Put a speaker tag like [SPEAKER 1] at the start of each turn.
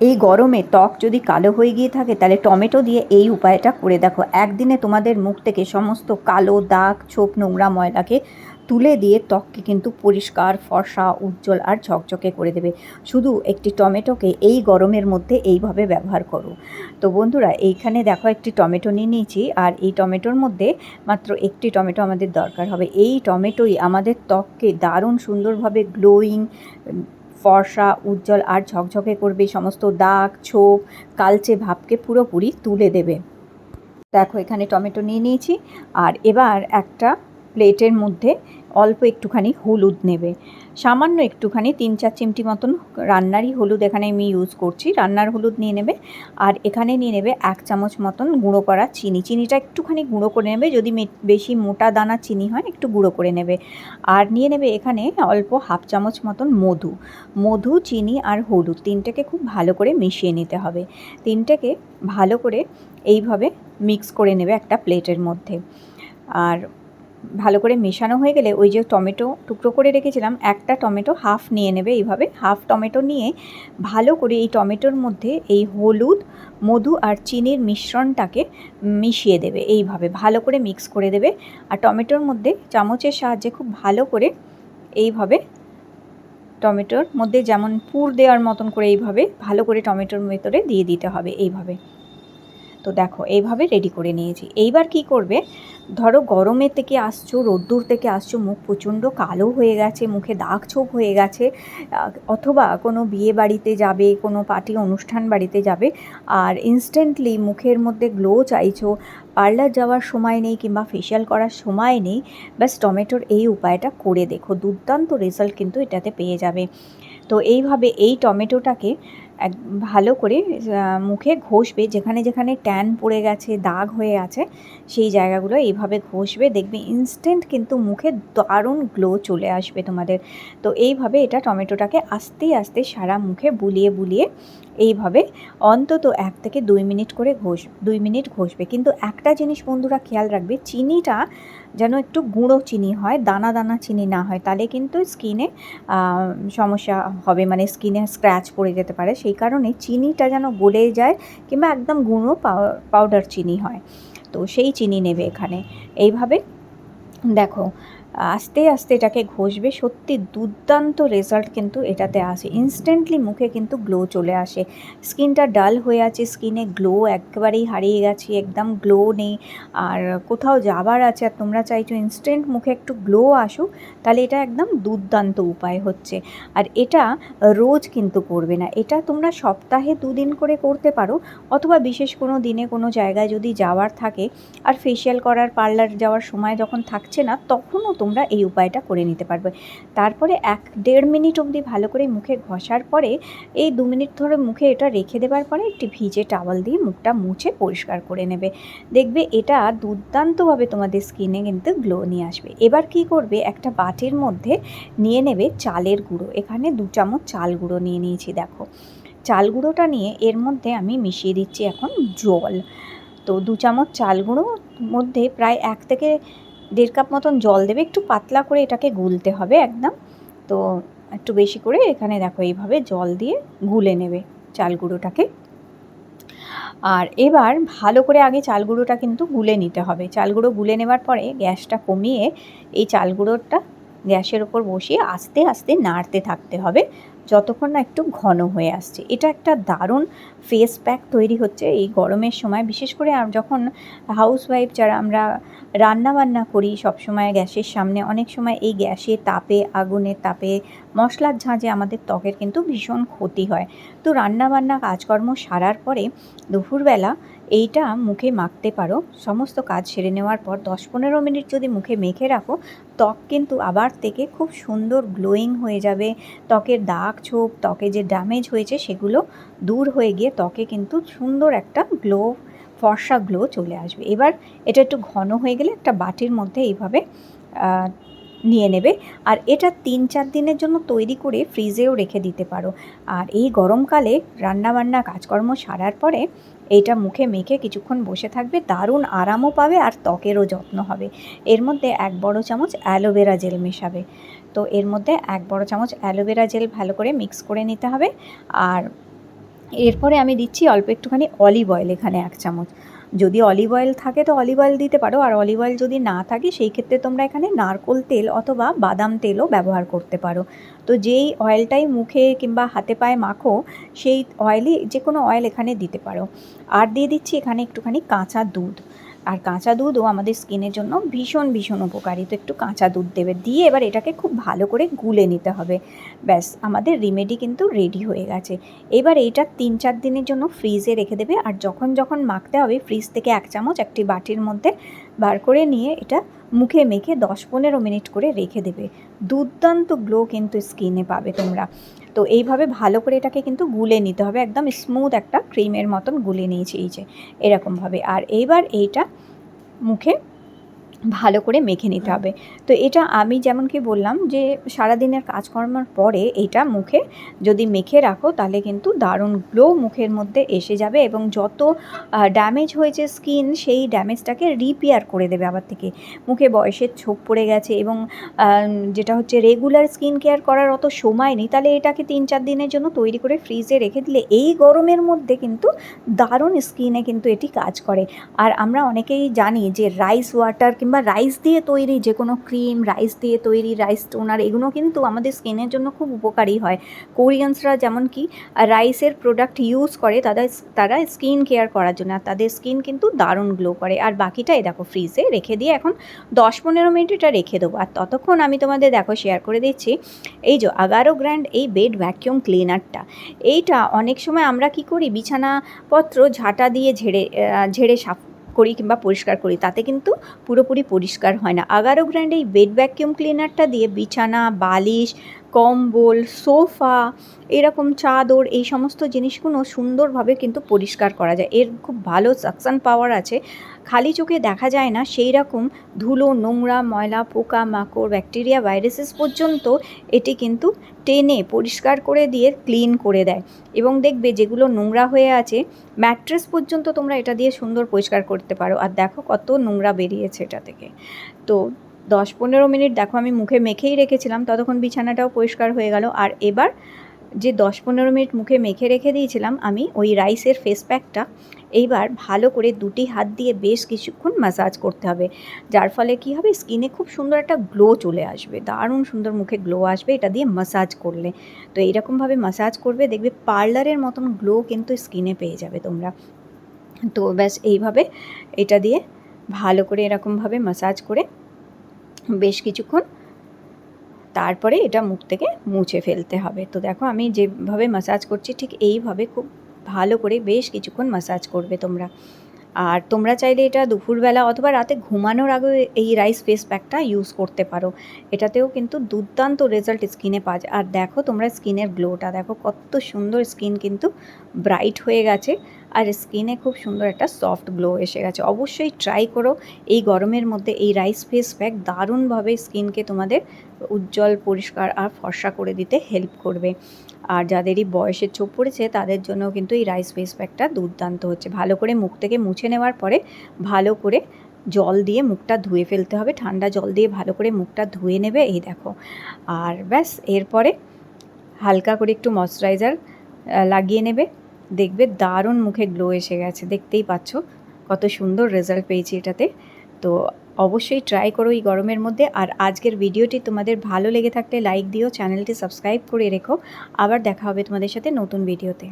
[SPEAKER 1] এই গরমে ত্বক যদি কালো হয়ে গিয়ে থাকে, তাহলে টমেটো দিয়ে এই উপায়টা করে দেখো। একদিনে তোমাদের মুখ থেকে সমস্ত কালো দাগ, ছোপ, নোংরা ময়লাকে তুলে দিয়ে ত্বককে কিন্তু পরিষ্কার, ফর্সা, উজ্জ্বল আর ঝকঝকে করে দেবে। শুধু একটি টমেটোকে এই গরমের মধ্যে এইভাবে ব্যবহার করো। তো বন্ধুরা, এইখানে দেখো একটি টমেটো নিয়ে নিয়েছি, আর এই টমেটোর মধ্যে মাত্র একটি টমেটো আমাদের দরকার হবে। এই টমেটোই আমাদের ত্বককে দারুণ সুন্দরভাবে গ্লোয়িং ফর্সা, উজ্জ্বল আর ঝকঝকে করবে সমস্ত দাগ, ছোপ, কালচে ভাবকে পুরোপুরি তুলে দেবে। দেখো এখানে টমেটো নিয়ে নিয়েছি। আর এবার একটা প্লেটের মধ্যে অল্প একটুখানি হলুদ নেবে। সামান্য একটুখানি তিন চার চিমটি মতন রান্নারই হলুদ এখানে আমি ইউজ করছি। রান্নার হলুদ নিয়ে নেবে আর এখানে নিয়ে নেবে এক চামচ মতন গুঁড়ো করা চিনি। চিনিটা একটুখানি গুঁড়ো করে নেবে। যদি বেশি মোটা দানা চিনি হয়, একটু গুঁড়ো করে নেবে। আর নিয়ে নেবে এখানে অল্প হাফ চামচ মতন মধু। মধু, চিনি আর হলুদ তিনটেকে খুব ভালো করে মিশিয়ে নিতে হবে। তিনটেকে ভালো করে এইভাবে মিক্স করে নেবে একটা প্লেটের মধ্যে। আর ভালো করে মেশানো হয়ে গেলে ওই যে টমেটো টুকরো করে রেখেছিলাম, একটা টমেটো হাফ নিয়ে নেবে এইভাবে, হাফ টমেটো নিয়ে ভালো করে এই টমেটোর মধ্যে এই হলুদ, মধু আর চিনির মিশ্রণটাকে মিশিয়ে দেবে এইভাবে, ভালো করে মিক্স করে দেবে আর টমেটোর মধ্যে চামচের সাহায্যে খুব ভালো করে এইভাবে টমেটোর মধ্যে যেমন পুর দেওয়ার মতন করে এইভাবে ভালো করে টমেটোর ভেতরে দিয়ে দিতে হবে এইভাবে। তো দেখো, এইভাবে রেডি করে নিয়েছি। এইবার কি করবে? ধরো গরমের থেকে আসছো, রোদ্দুর থেকে আসছো, মুখ প্রচণ্ড কালো হয়ে গেছে, মুখে দাগ ছোপ হয়ে গেছে অথবা কোনো বিয়ে বাড়িতে যাবে, কোনো পার্টি অনুষ্ঠান বাড়িতে যাবে, আর ইনস্ট্যান্টলি মুখের মধ্যে গ্লো চাইছো পার্লার যাওয়ার সময় নেই কিংবা ফেশিয়াল করার সময় নেই, ব্যাস টমেটোর এই উপায়টা করে দেখো। দুর্দান্ত রেজাল্ট কিন্তু এটাতে পেয়ে যাবে। তো এইভাবে এই টমেটোটাকে এক ভালো করে মুখে ঘষবে। যেখানে যেখানে ট্যান পড়ে গেছে, দাগ হয়ে আছে, সেই জায়গাগুলো এইভাবে ঘষবে। দেখবে ইনস্ট্যান্ট কিন্তু মুখে দারুণ গ্লো চলে আসবে তোমাদের। তো এইভাবে এটা টমেটোটাকে আস্তে আস্তে সারা মুখে বুলিয়ে বুলিয়ে এইভাবে অন্তত এক থেকে দুই মিনিট করে ঘষ, দুই মিনিট ঘষবে। কিন্তু একটা জিনিস বন্ধুরা খেয়াল রাখবে, চিনিটা যেন একটু গুঁড়ো চিনি হয়, দানা দানা চিনি না হয়, তাহলে কিন্তু স্কিনে সমস্যা হবে মানে স্কিনে স্ক্র্যাচ পড়ে যেতে পারে। সেই কারণে চিনিটা যেন গলে যায় কিংবা একদম গুঁড়ো পাউডার চিনি হয়। তো সেই চিনি নেবে এখানে। এইভাবে, দেখো আস্তে আস্তে এটাকে ঘষবে, সত্যি দুর্দান্ত রেজাল্ট কিন্তু এটাতে আসে। ইনস্ট্যান্টলি মুখে কিন্তু গ্লো চলে আসে। স্কিনটা ডাল হয়ে আছে স্কিনে গ্লো একেবারেই হারিয়ে গেছে, একদম গ্লো নেই। আর কোথাও যাবার আছে, আর তোমরা চাইছো ইনস্ট্যান্ট মুখে একটু গ্লো আসুক, তাহলে এটা একদম দুর্দান্ত উপায় হচ্ছে। আর এটা রোজ কিন্তু করবে না। এটা তোমরা সপ্তাহে দুদিন করে করতে পারো, অথবা বিশেষ কোনো দিনে কোনো জায়গায় যদি যাওয়ার থাকে, আর ফেসিয়াল করার পার্লার যাওয়ার সময় যখন থাকছে না, তখনও তোমরা এই উপায়টা করে নিতে পারবে। তারপরে এক দেড় মিনিট অবধি ভালো করে মুখে ঘষার পরে এই দু মিনিট ধরে মুখে এটা রেখে দেওয়ার পরে একটি ভিজে টাওয়াল দিয়ে মুখটা মুছে পরিষ্কার করে নেবে। দেখবে এটা দুর্দান্তভাবে তোমাদের স্কিনে কিন্তু গ্লো নিয়ে আসবে। এবার কি করবে? একটা বাটির মধ্যে নিয়ে নেবে চালের গুঁড়ো। এখানে দু চামচ চাল গুঁড়ো নিয়ে নিয়েছি, দেখো। চাল গুঁড়োটা নিয়ে এর মধ্যে আমি মিশিয়ে দিচ্ছি এখন জল। তো দু চামচ চাল গুঁড়ো মধ্যে প্রায় এক থেকে দেড় কাপ মতন জল দেবে, একটু পাতলা করে এটাকে গুলতে হবে একদম। তো একটু বেশি করে এখানে দেখো এইভাবে জল দিয়ে গুলে নেবে চাল গুঁড়োটাকে। আর এবার ভালো করে আগে চাল গুঁড়োটা কিন্তু গুলে নিতে হবে। চাল গুঁড়ো গুলে নেবার পরে গ্যাসটা কমিয়ে এই চাল গুঁড়োটা গ্যাসের ওপর বসিয়ে আস্তে আস্তে নাড়তে থাকতে হবে। যতক্ষণ না একটু ঘন হয়ে আসছে। এটা একটা দারুণ ফেস প্যাক তৈরি হচ্ছে এই গরমের সময়। বিশেষ করে যখন হাউসওয়াইফ যারা আমরা রান্না বান্না করি, সবসময় গ্যাসের সামনে, অনেক সময় এই গ্যাসে তাপে আগুনের তাপে, মশলার ঝাঁঝে আমাদের ত্বকের কিন্তু ভীষণ ক্ষতি হয়। তো রান্না বান্না কাজকর্ম সারার পরে দুপুরবেলা এইটা মুখে মাখতে পারো। সমস্ত কাজ সেরে নেওয়ার পর দশ পনেরো মিনিট যদি মুখে মেখে রাখো, ত্বক কিন্তু আবার থেকে খুব সুন্দর গ্লোয়িং হয়ে যাবে। ত্বকের দাগ ছোপ ত্বকে যে ড্যামেজ হয়েছে সেগুলো দূর হয়ে গিয়ে ত্বকে কিন্তু সুন্দর একটা গ্লো ফর্সা গ্লো চলে আসবে। এবার এটা একটু ঘন হয়ে গেলে একটা বাটির মধ্যে এইভাবে নিয়ে নেবে। আর এটা তিন চার দিনের জন্য তৈরি করে ফ্রিজেও রেখে দিতে পারো। আর এই গরমকালে রান্নাবান্না, কাজকর্ম সারার পরে এইটা মুখে মেখে কিছুক্ষণ বসে থাকবে, দারুণ আরামও পাবে আর ত্বকেরও যত্ন হবে। এর মধ্যে এক বড় চামচ অ্যালোভেরা জেল মেশাবে। তো এর মধ্যে এক বড় চামচ অ্যালোভেরা জেল ভালো করে মিক্স করে নিতে হবে। আর এরপরে আমি দিচ্ছি অল্প একটুখানি অলিভ অয়েল এখানে এক চামচ। যদি অলিভ অয়েল থাকে তো অলিভ অয়েল দিতে পারো, আর অলিভ অয়েল যদি না থাকে সেই ক্ষেত্রে তোমরা এখানে নারকোল তেল অথবা বাদাম তেলও ব্যবহার করতে পারো। তো যেই অয়েলটাই মুখে কিংবা হাতে পায়ে মাখো, সেই অয়েলই যে কোনো অয়েল এখানে দিতে পারো। আর দিয়ে দিচ্ছি এখানে একটুখানি কাঁচা দুধ। আর কাঁচা দুধও আমাদের স্কিনের জন্য ভীষণ ভীষণ উপকারী। তো একটু কাঁচা দুধ দেবে। দিয়ে এবার এটাকে খুব ভালো করে গুলে নিতে হবে। ব্যাস, আমাদের রিমেডি কিন্তু রেডি হয়ে গেছে। এবার এইটা তিন, চার দিনের জন্য ফ্রিজে রেখে দেবে। আর যখন যখন মাখতে হবে ফ্রিজ থেকে এক চামচ একটি বাটির মধ্যে বার করে নিয়ে এটা মুখে মেখে দশ, পনেরো মিনিট করে রেখে দেবে। দুর্দান্ত গ্লো কিন্তু স্কিনে পাবে তোমরা। তো এইভাবে ভালো করে এটাকে কিন্তু গুলে নিতে হবে। একদম স্মুথ একটা ক্রিমের মতন গুলে নিয়েছি এই যে, এরকমভাবে। আর এইবার এইটা মুখে ভালো করে মেখে নিতে হবে। তো এটা আমি যেমন কি বললাম যে সারাদিনের কাজকর্মের পরে এটা মুখে যদি মেখে রাখো তাহলে কিন্তু দারুণ গ্লো মুখের মধ্যে এসে যাবে এবং যত ড্যামেজ হয়েছে স্কিন সেই ড্যামেজটাকে রিপেয়ার করে দেবে আবার থেকে। মুখে বয়সের ছোপ পড়ে গেছে এবং যেটা হচ্ছে রেগুলার স্কিন কেয়ার করার অত সময় নেই তাহলে এটাকে তিন চার দিনের জন্য তৈরি করে ফ্রিজে রেখে দিলে এই গরমের মধ্যে কিন্তু দারুণ স্কিনে কিন্তু এটি কাজ করে। আর আমরা অনেকেই জানি যে রাইস ওয়াটার কিংবা কিংবা রাইস দিয়ে তৈরি যে কোনো ক্রিম রাইস দিয়ে তৈরি রাইস টোনার এগুলো কিন্তু আমাদের স্কিনের জন্য খুব উপকারী হয়। কোরিয়ানসরা যেমন কি রাইসের প্রোডাক্ট ইউজ করে তাদের, তারা স্কিন কেয়ার করার জন্য, আর তাদের স্কিন কিন্তু দারুণ গ্লো করে। আর বাকিটাই দেখো ফ্রিজে রেখে দিয়ে এখন দশ পনেরো মিনিট এটা রেখে দেবো। আর ততক্ষণ আমি তোমাদের দেখো শেয়ার করে দিচ্ছি। এই যে আগারো গ্র্যান্ড এই বেড ভ্যাকিউম ক্লিনারটা এইটা অনেক সময় আমরা কি করি? বিছানাপত্র ঝাঁটা দিয়ে ঝেড়ে ঝেড়ে সাফ করি কিংবা পরিষ্কার করি, তাতে কিন্তু পুরোপুরি পরিষ্কার হয় না। আগারো গ্র্যান্ড এই বেড ভ্যাকিউম ক্লিনারটা দিয়ে বিছানা, বালিশ কম্বল, সোফা, এরকম চাদর, এই সমস্ত জিনিসগুলো সুন্দরভাবে কিন্তু পরিষ্কার করা যায়। এর খুব ভালো সাকশান পাওয়ার আছে। খালি চোখে দেখা যায় না সেই রকম ধুলো, নোংরা, ময়লা, পোকা, মাকড় ব্যাকটেরিয়া ভাইরাসেস পর্যন্ত এটি কিন্তু টেনে পরিষ্কার করে দিয়ে ক্লিন করে দেয়। এবং দেখবে যেগুলো নোংরা হয়ে আছে ম্যাট্রেস পর্যন্ত তোমরা এটা দিয়ে সুন্দর পরিষ্কার করতে পারো। আর দেখো কত নোংরা বেরিয়েছে এটা থেকে। তো দশ পনেরো মিনিট, দেখো আমি মুখে মেখেই রেখেছিলাম, ততক্ষণ বিছানাটাও পরিষ্কার হয়ে গেল। আর এবার যে দশ পনেরো মিনিট মুখে মেখে রেখে দিয়েছিলাম, আমি ওই রাইসের ফেস প্যাকটা এইবার ভালো করে দুটি হাত দিয়ে বেশ কিছুক্ষণ ম্যাসাজ করতে হবে। যার ফলে কি হবে স্কিনে খুব সুন্দর একটা গ্লো চলে আসবে, দারুণ সুন্দর মুখে গ্লো আসবে, এটা দিয়ে ম্যাসাজ করলে। তো এইরকমভাবে ম্যাসাজ করবে, দেখবে পার্লারের মতন গ্লো কিন্তু স্কিনে পেয়ে যাবে তোমরা। তো ব্যাস, এইভাবে এটা দিয়ে ভালো করে এরকমভাবে ম্যাসাজ করে বেশ কিছুক্ষণ তারপরে এটা মুখ থেকে মুছে ফেলতে হবে। তো দেখো আমি যেভাবে মাসাজ করছি ঠিক এইভাবে খুব ভালো করে বেশ কিছুক্ষণ মাসাজ করবে তোমরা। আর তোমরা চাইলে এটা দুপুরবেলা অথবা রাতে ঘুমানোর আগে এই রাইস ফেস প্যাকটা ইউজ করতে পারো। এটাতেও কিন্তু দুর্দান্ত রেজাল্ট স্কিনে পাওয়া যায়। আর দেখো তোমরা স্কিনের গ্লোটা দেখো কত সুন্দর স্কিন কিন্তু ব্রাইট হয়ে গেছে। আর স্কিনে খুব সুন্দর একটা সফট গ্লো এসে গেছে। অবশ্যই ট্রাই করো। এই গরমের মধ্যে এই রাইস ফেস প্যাক দারুণভাবে স্কিনকে তোমাদের উজ্জ্বল, পরিষ্কার আর ফর্সা করে দিতে হেল্প করবে। আর যাদেরই বয়সের চোখ পড়েছে, তাদের জন্য কিন্তু এই রাইস ফেস প্যাকটা দুর্দান্ত হচ্ছে। ভালো করে মুখ থেকে মুছে নেওয়ার পরে ভালো করে জল দিয়ে মুখটা ধুয়ে ফেলতে হবে। ঠান্ডা জল দিয়ে ভালো করে মুখটা ধুয়ে নেবে, এই দেখো। আর ব্যাস, এরপরে হালকা করে একটু ময়শ্চারাইজার লাগিয়ে নেবে। দেখবে দারুণ মুখে গ্লো এসে গেছে, দেখতেই পাচ্ছ। কত সুন্দর রেজাল্ট পেয়েছি এটাতে। তো অবশ্যই ট্রাই করো এই গরমের মধ্যে। আর আজকের ভিডিওটি তোমাদের ভালো লেগে থাকলে লাইক দিও চ্যানেলটি সাবস্ক্রাইব করে রেখো। আবার দেখা হবে তোমাদের সাথে নতুন ভিডিওতে